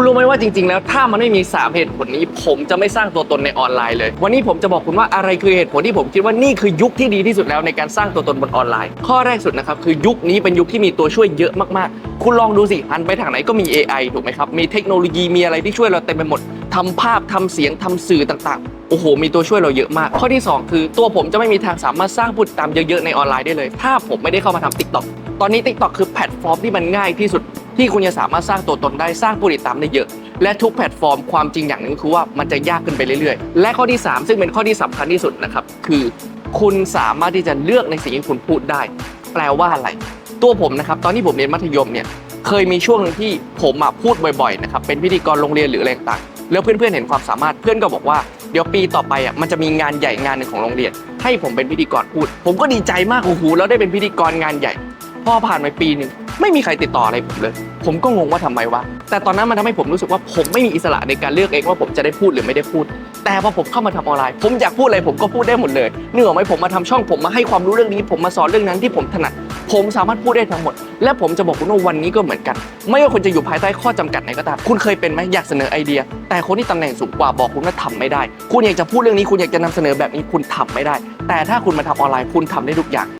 คุณรู้ไหมว่าจริง ๆ แล้วถ้ามันไม่มี 3 เหตุผลนี้ ผมจะไม่สร้างตัวตนในออนไลน์เลย วันนี้ผมจะบอกคุณว่าอะไรคือเหตุผลที่ผมคิดว่านี่คือยุคที่ดีที่สุดแล้วในการสร้างตัวตนบนออนไลน์ ข้อแรกสุดนะครับคือยุคนี้เป็นยุคที่มีตัวช่วยเยอะมากๆ คุณลองดูสิหันไปทางไหนก็มี AI ถูกไหมครับมีเทคโนโลยีมีอะไรที่ช่วยเราเต็มไปหมดทำภาพทำเสียงทำสื่อต่างๆโอ้โห มีตัวช่วยเราเยอะมาก ข้อที่ 2 คือตัวผมจะไม่มีทางสามารถสร้างผู้ติดตามเยอะๆในออนไลน์ได้เลย ถ้าผมไม่ได้เข้ามาทำ TikTok ตอนนี้ TikTok คือแพลตฟอร์มที่มันง่ายที่สุด ที่คุณจะสามารถสร้างตัวตนได้สร้างผู้ติดตามได้เยอะ และทุกแพลตฟอร์มความจริงอย่างหนึ่งคือว่ามันจะยากขึ้นไปเรื่อยๆ และข้อที่ 3 ซึ่งเป็นข้อที่สำคัญที่สุดนะครับคือคุณสามารถที่จะเลือกในสิ่งที่คุณพูดได้ แปลว่าอะไร ตัวผมนะครับตอนที่ผมเรียนมัธยมเนี่ยเคยมีช่วงหนึ่งที่ผมอะพูดบ่อยๆนะครับเป็นพิธีกรโรงเรียนหรืออะไรต่างๆแล้วเพื่อนๆเห็นความสามารถเพื่อนก็บอกว่าเดี๋ยวปีต่อไปอะมันจะมีงานใหญ่งานหนึ่งของโรงเรียน ให้ผมเป็นพิธีกรพูด ผมก็ดีใจมากโอ้โหแล้วได้เป็นพิธีกรงานใหญ่ พอผ่านไปปีหนึ่ง ไม่มีใครติดต่ออะไรผมเลย ผมก็งงว่าทำไมวะ แต่ตอนนั้นมันทำให้ผมรู้สึกว่าผมไม่มีอิสระในการเลือกเองว่าผมจะได้พูดหรือไม่ได้พูด แต่พอผมเข้ามาทำออนไลน์ ผมอยากพูดอะไรผมก็พูดได้หมดเลยเนื่องไหมผมมาทำช่องผมมาให้ความรู้เรื่องนี้ ผมมาสอนเรื่องนั้นที่ผมถนัด ผมสามารถพูดได้ทั้งหมด และผมจะบอกคุณว่าวันนี้ก็เหมือนกัน ไม่ว่าคุณจะอยู่ภายใต้ข้อจำกัดไหนก็ตาม คุณเคยเป็นไหมอยากเสนอไอเดีย แต่คนที่ตำแหน่งสูงกว่าบอกคุณว่าทำไม่ได้ คุณอยากจะพูดเรื่องนี้ คุณอยากจะนำเสนอแบบนี้คุณทำไม่ได้ แต่ถ้าคุณมาทำออนไลน์คุณทำได้ทุกอย่าง